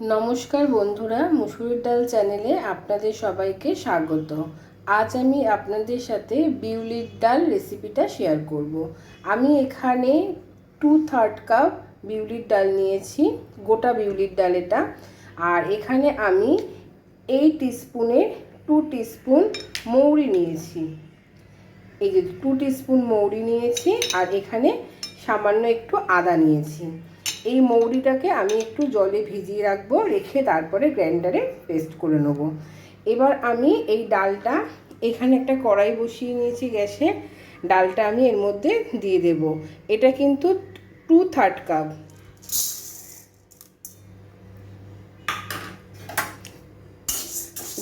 নমস্কার বন্ধুরা, মুসুরির ডাল চ্যানেলে আপনাদের সবাইকে স্বাগত। আজ আমি আপনাদের সাথে বিউলির ডাল রেসিপিটা শেয়ার করব। আমি এখানে টু থার্ড কাপ বিউলির ডাল নিয়েছি, গোটা বিউলির ডাল এটা। আর এখানে আমি এই টিস্পুনের টু টিস্পুন মৌরি নিয়েছি। এই যে টু টিস্পুন মৌরি নিয়েছি, আর এখানে সামান্য একটু আদা নিয়েছি। এই মৌরিটাকে আমি একটু জলে ভিজিয়ে রাখব, রেখে তারপরে গ্রাইন্ডারে পেস্ট করে নেব। এবার আমি এই ডালটা, এখানে একটা কড়াই বসিয়ে নিয়েছি গ্যাসে, ডালটা আমি এর মধ্যে দিয়ে দেব। এটা কিন্তু টু থার্ড কাপ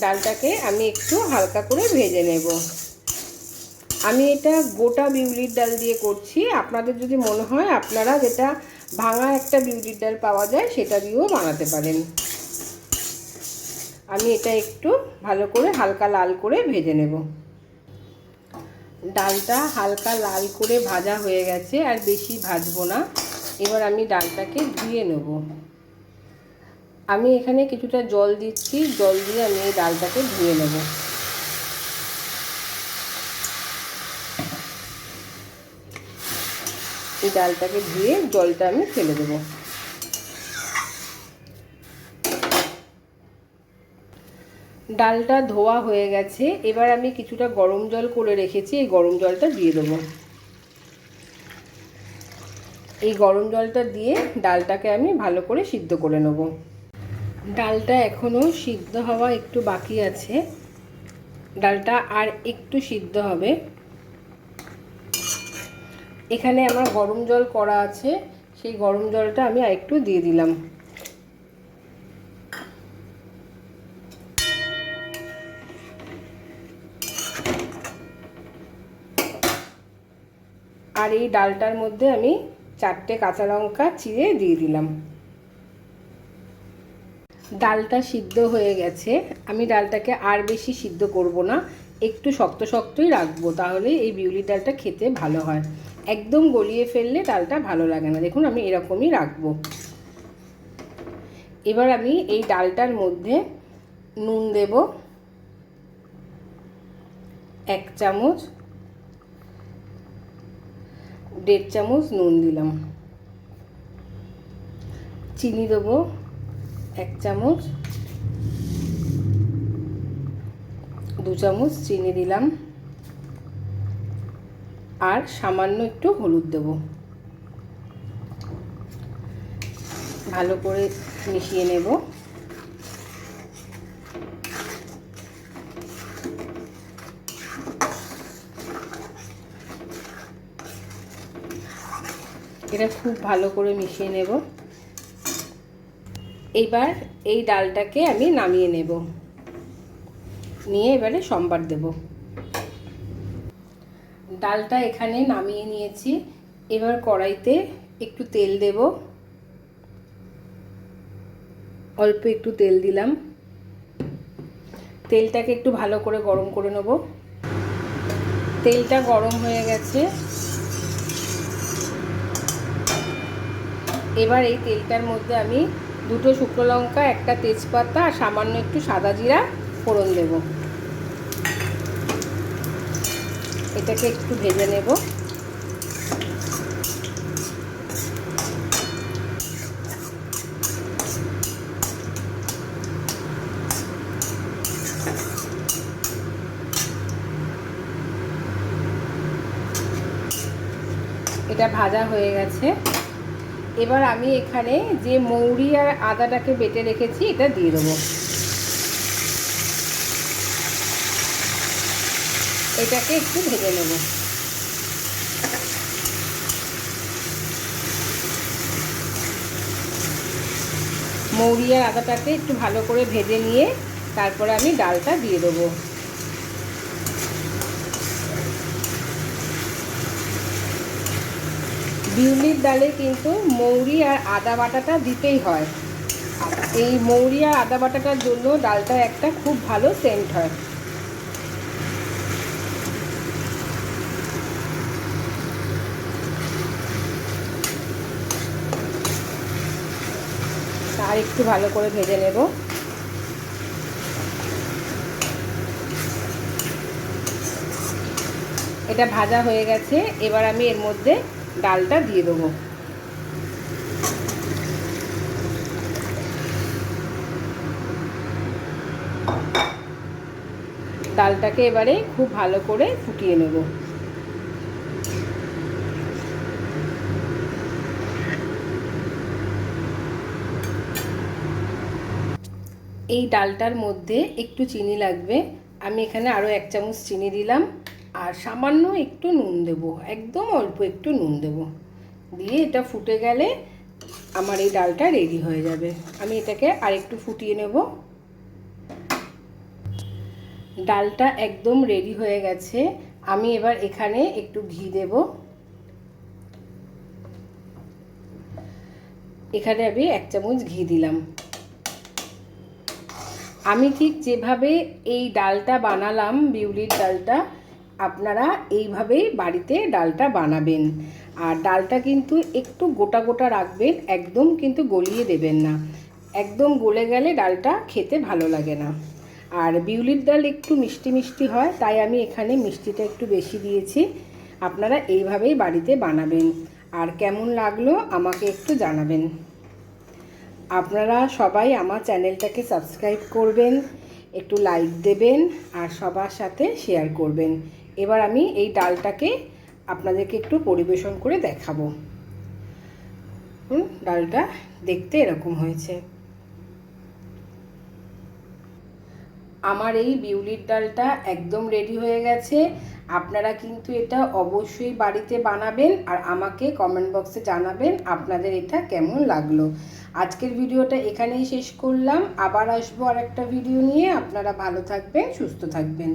ডালটাকে আমি একটু হালকা করে ভেজে নেব। আমি এটা গোটা বিউলির ডাল দিয়ে করছি। আপনাদের যদি মনে হয়, আপনারা যেটা ভাঙা একটা বিউলির ডাল পাওয়া যায়, সেটা দিয়েও বানাতে পারেন। আমি এটা একটু ভালো করে হালকা লাল করে ভেজে নেব। ডালটা হালকা লাল করে ভাজা হয়ে গেছে, আর বেশি ভাজবো না। এবার আমি ডালটাকে ধুয়ে নেব। আমি এখানে কিছুটা জল দিচ্ছি, জল দিয়ে আমি এই ডালটাকে ধুয়ে নেব। এই ডালটাকে ধুয়ে জলটা আমি ফেলে দেবো। ডালটা ধোয়া হয়ে গেছে, এবার আমি কিছুটা গরম জল করে রেখেছি, এই গরম জলটা দিয়ে দেবো। এই গরম জলটা দিয়ে ডালটাকে আমি ভালো করে সিদ্ধ করে নেব। ডালটা এখনও সিদ্ধ হওয়া একটু বাকি আছে। ডালটা আর একটু সিদ্ধ হবে। এখানে আমার গরম জল করা আছে, সেই গরম জলটা আমি আরেকটু দিয়ে দিলাম। আর এই ডালটার মধ্যে আমি চারটে কাঁচা লঙ্কা চিড়ে দিয়ে দিলাম। ডালটা সিদ্ধ হয়ে গেছে। আমি ডালটাকে আর বেশি সিদ্ধ করব না, একটু শক্ত শক্তই রাখব তাহলে এই বিউলি ডালটা খেতে ভালো হয়। একদম গলিয়ে ফেললে ডালটা ভালো লাগে না। দেখুন, আমি এরকমই রাখব। এবার আমি এই ডালটার মধ্যে নুন দেব। এক চামচ, দেড় চামচ নুন দিলাম। চিনি দেবো, এক চামচ। দু চামচ চিনি দিলাম। আর সামান্য একটু হলুদ দেব। ভালো করে মিশিয়ে নেব। এটা খুব ভালো করে মিশিয়ে নেব। এবার এই ডালটাকে আমি নামিয়ে নেব। নিয়ে এবারে সম্বার দেবো। ডালটা এখানে নামিয়ে নিয়েছি। এবার কড়াইতে একটু তেল দেব। অল্প একটু তেল দিলাম। তেলটাকে একটু ভালো করে গরম করে নেব। তেলটা গরম হয়ে গেছে। এবার এই তেলটার মধ্যে আমি দুটো শুকনো লঙ্কা, একটা তেজপাতা আর সামান্য একটু সাদা জিরা ফোড়ন দেবো। এটাকে একটু ভেজে নেব। এটা ভাজা হয়ে গেছে। এবার আমি এখানে যে মৌরি আর আদাটাকে বেটে রেখেছি, এটা দিয়ে দেবো। এটাকে একটু ভেজে নেব। মৌরি আর আদাটাকে একটু ভালো করে ভেজে নিয়ে তারপরে আমি ডালটা দিয়ে দেবো। বিউলির ডালে কিন্তু মৌরি আর আদা বাটাটা দিতেই হয়। এই মৌরি আর আদা বাটাটার জন্য ডালটা একটা খুব ভালো সেন্ট হয়। আর একটু ভালো করে ভেজে নেব। এটা ভাজা হয়ে গেছে, এবার আমি এর মধ্যে ডালটা দিয়ে দেবো। ডালটাকে এবারে খুব ভালো করে ফুটিয়ে নেব। এই ডালটার মধ্যে একটু চিনি লাগবে। আমি এখানে আরও এক চামচ চিনি দিলাম। আর সামান্য একটু নুন দেব, একদম অল্প একটু নুন দেব। দিয়ে এটা ফুটে গেলে আমার এই ডালটা রেডি হয়ে যাবে। আমি এটাকে আর একটু ফুটিয়ে নেব। ডালটা একদম রেডি হয়ে গেছে। আমি এবার এখানে একটু ঘি দেব। এখানে আমি এক চামচ ঘি দিলাম। আমি ঠিক যেভাবে এই ডালটা বানালাম, বিউলির ডালটা, আপনারা এইভাবেই বাড়িতে ডালটা বানাবেন। আর ডালটা কিন্তু একটু গোটা গোটা রাখবেন, একদম কিন্তু গলিয়ে দেবেন না। একদম গলে গেলে ডালটা খেতে ভালো লাগে না। আর বিউলির ডাল একটু মিষ্টি মিষ্টি হয়, তাই আমি এখানে মিষ্টিটা একটু বেশি দিয়েছি। আপনারা এইভাবেই বাড়িতে বানাবেন। আর কেমন লাগল আমাকে একটু জানাবেন। আপনারা সবাই আমার চ্যানেলটাকে সাবস্ক্রাইব করবেন, একটু লাইক দেবেন আর সবার সাথে শেয়ার করবেন। এবার আমি এই ডালটাকে আপনাদেরকে একটু পরিবেশন করে দেখাবো। ডালটা দেখতে এরকম হয়েছে। আমার এই বিউলির ডালটা একদম রেডি হয়ে গেছে। আপনারা কিন্তু এটা অবশ্যই বাড়িতে বানাবেন আর আমাকে কমেন্ট বক্সে জানাবেন আপনাদের এটা কেমন লাগল। আজকের ভিডিওটা এখানেই শেষ করলাম। আবার আসব আর একটা ভিডিও নিয়ে। আপনারা ভালো থাকবেন, সুস্থ থাকবেন।